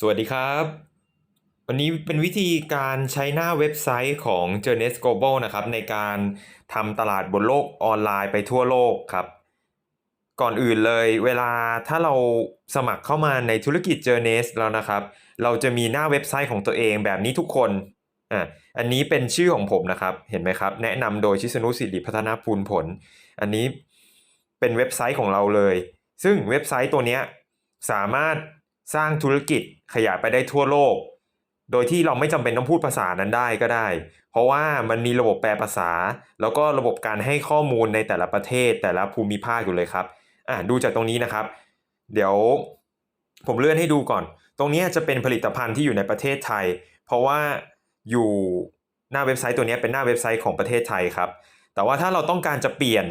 สวัสดีครับ วันนี้เป็นวิธีการใช้หน้าเว็บไซต์ของ Journeys Global นะครับ ในการทำตลาดบนโลกออนไลน์ไปทั่วโลกครับ ก่อนอื่นเลย เวลาถ้าเราสมัครเข้ามาในธุรกิจ Journeys แล้วนะครับ เราจะมีหน้าเว็บไซต์ของตัวเองแบบนี้ทุกคนอะอันนี้เป็นชื่อของผมนะครับ เห็นไหมครับ แนะนำโดยชิสนุสิริพัฒนาภูลผล อันนี้เป็นเว็บไซต์ของเราเลย ซึ่งเว็บไซต์ตัวเนี้ยสามารถ สร้างธุรกิจขยายไปได้ทั่วโลก โดยที่เราไม่จำเป็นต้องพูดภาษานั้นได้ก็ได้ เพราะว่ามันมีระบบแปลภาษา แล้วก็ระบบการให้ข้อมูลในแต่ละประเทศ แต่ละภูมิภาคอยู่เลยครับอะดูจากตรงนี้นะครับ เดี๋ยวผมเลื่อนให้ดูก่อน ตรงนี้จะเป็นผลิตภัณฑ์ที่อยู่ในประเทศไทย เพราะว่าอยู่หน้าเว็บไซต์ตัวนี้เป็นหน้าเว็บไซต์ของประเทศไทยครับ แต่ว่าถ้าเราต้องการจะเปลี่ยน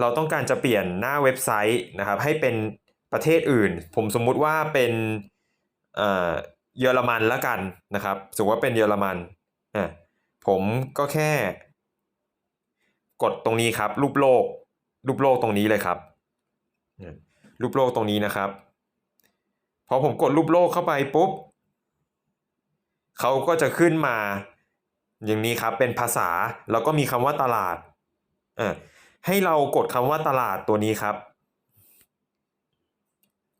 เราต้องการจะเปลี่ยนหน้าเว็บไซต์นะครับ ให้เป็น ประเทศอื่น ผมสมมุติว่าเป็นเอ่อเยอรมันละกันนะครับสมมติว่าเป็นเยอรมันอะผมก็แค่ กดตรงนี้ครับ รูปโลก รูปโลกตรงนี้เลยครับเนี่ยรูปโลกตรงนี้นะครับพอผมกดรูปโลกเข้าไปปุ๊บเขาก็จะขึ้นมา อย่างนี้ครับเป็นภาษาแล้วก็มีคำว่าตลาดอะให้เรากดคำว่าตลาดตัวนี้ครับ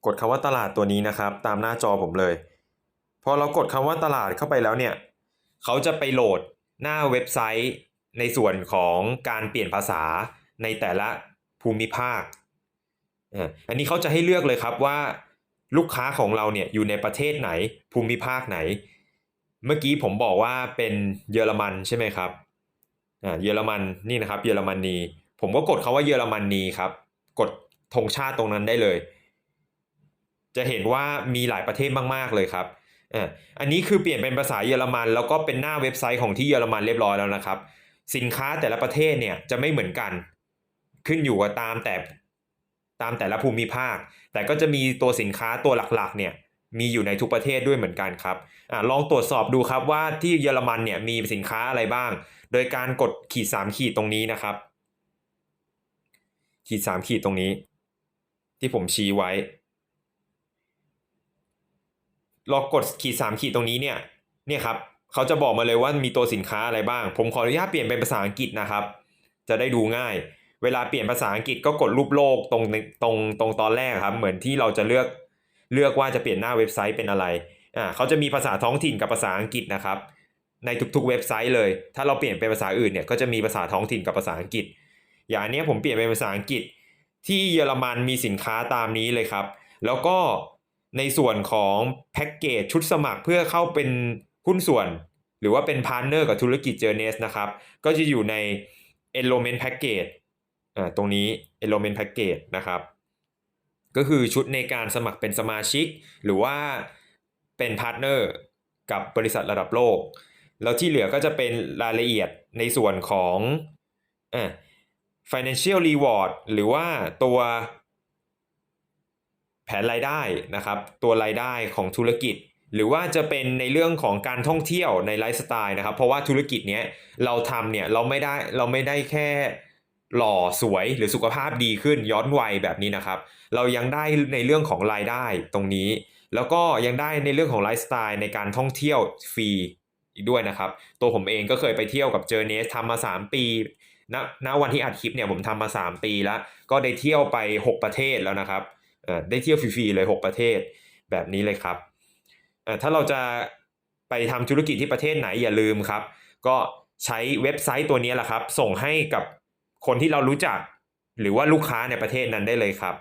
กดคำว่าตลาดตัวนี้นะครับ ตามหน้าจอผมเลย พอเรากดคำว่าตลาดเข้าไปแล้วเนี่ยเขาจะไปโหลดหน้าเว็บไซต์ ในส่วนของการเปลี่ยนภาษาในแต่ละภูมิภาคอันนี้เขาจะให้เลือกเลยครับว่าลูกค้าของเราเนี่ยอยู่ในประเทศไหน ภูมิภาคไหน เมื่อกี้ผมบอกว่าเป็นเยอรมันใช่ไหมครับอ่าเยอรมันนี่นะครับ เยอรมนีผมก็กดคาว่าเยอรมนีครับ กดธงชาติตรงนั้นได้เลย จะเห็นว่ามีหลายประเทศมากๆเลยครับอ่าอันนี้คือเปลี่ยนเป็นภาษาเยอรมัน แล้วก็เป็นหน้าเว็บไซต์ของที่เยอรมันเรียบร้อยแล้วนะครับ สินค้าแต่ละประเทศเนี่ยจะไม่เหมือนกัน ขึ้นอยู่กับตามแต่ตามแต่ละภูมิภาค แต่ก็จะมีตัวสินค้าตัวหลักๆ เนี่ยมีอยู่ในทุกประเทศด้วยเหมือนกันครับอ่าลองตรวจสอบดูครับว่าที่เยอรมันเนี่ยมีสินค้าอะไรบ้าง โดยการกดขีดสามขีดตรงนี้นะครับ ขีดสามขีดตรงนี้ ที่ผมชี้ไว้ ลองกดขีดสามขีดตรงนี้เนี่ยเนี่ยครับเขาจะบอกมาเลยว่ามีตัวสินค้าอะไรบ้าง ผมขออนุญาตเปลี่ยนเป็นภาษาอังกฤษนะครับ จะได้ดูง่าย เวลาเปลี่ยนภาษาอังกฤษก็กดรูปโลกตรงตรงตรงตอนแรกครับ เหมือนที่เราจะเลือกเลือกว่าจะเปลี่ยนหน้าเว็บไซต์เป็นอะไรอ่าเขาจะมีภาษาท้องถิ่นกับภาษาอังกฤษนะครับ ในทุกๆเว็บไซต์เลย ถ้าเราเปลี่ยนเป็นภาษาอื่นเนี่ยก็จะมีภาษาท้องถิ่นกับภาษาอังกฤษ อย่างอันนี้ผมเปลี่ยนเป็นภาษาอังกฤษ ที่เยอรมันมีสินค้าตามนี้เลยครับ แล้วก็ ในส่วนของแพ็กเกจชุดสมัครเพื่อเข้าเป็นหุ้นส่วน หรือว่าเป็นพาร์เนอร์กับธุรกิจ Journeys นะครับ ก็จะอยู่ใน Enrollment Package อ่าตรงนี้ Enrollment Package นะครับ ก็คือชุดในการสมัครเป็นสมาชิก หรือว่าเป็นพาร์ทเนอร์กับบริษัทระดับโลก แล้วที่เหลือก็จะเป็นรายละเอียดในส่วนของอ่า financial reward หรือว่าตัว ผนรายได้นะครับ ตัวรายได้ของธุรกิจ หรือว่าจะเป็นในเรื่องของการท่องเที่ยวในไลฟ์สไตล์นะครับ เพราะว่าธุรกิจเนี้ยเราทำเนี่ยเราไม่ได้เราไม่ได้แค่หล่อสวยหรือสุขภาพดีขึ้นย้อนวัยแบบนี้นะครับ เรายังได้ในเรื่องของรายได้ตรงนี้ แล้วก็ยังได้ในเรื่องของไลฟ์สไตล์ในการท่องเที่ยวฟรีอีกด้วยนะครับ ตัวผมเองก็เคยไปเที่ยวกับเจอเนสทำมา 3 ปีณณวันที่อัดคลิปเนี่ยผมทำมา 3 ปีแล้ว ก็ได้เที่ยวไป 6 ประเทศแล้วนะครับ ได้เที่ยวฟรีๆเลย 6 ประเทศแบบนี้เลยครับ ถ้าเราจะไปทำธุรกิจที่ประเทศไหนอย่าลืมครับ ก็ใช้เว็บไซต์ตัวนี้แหละครับ ส่งให้กับคนที่เรารู้จัก หรือว่าลูกค้าในประเทศนั้นได้เลยครับ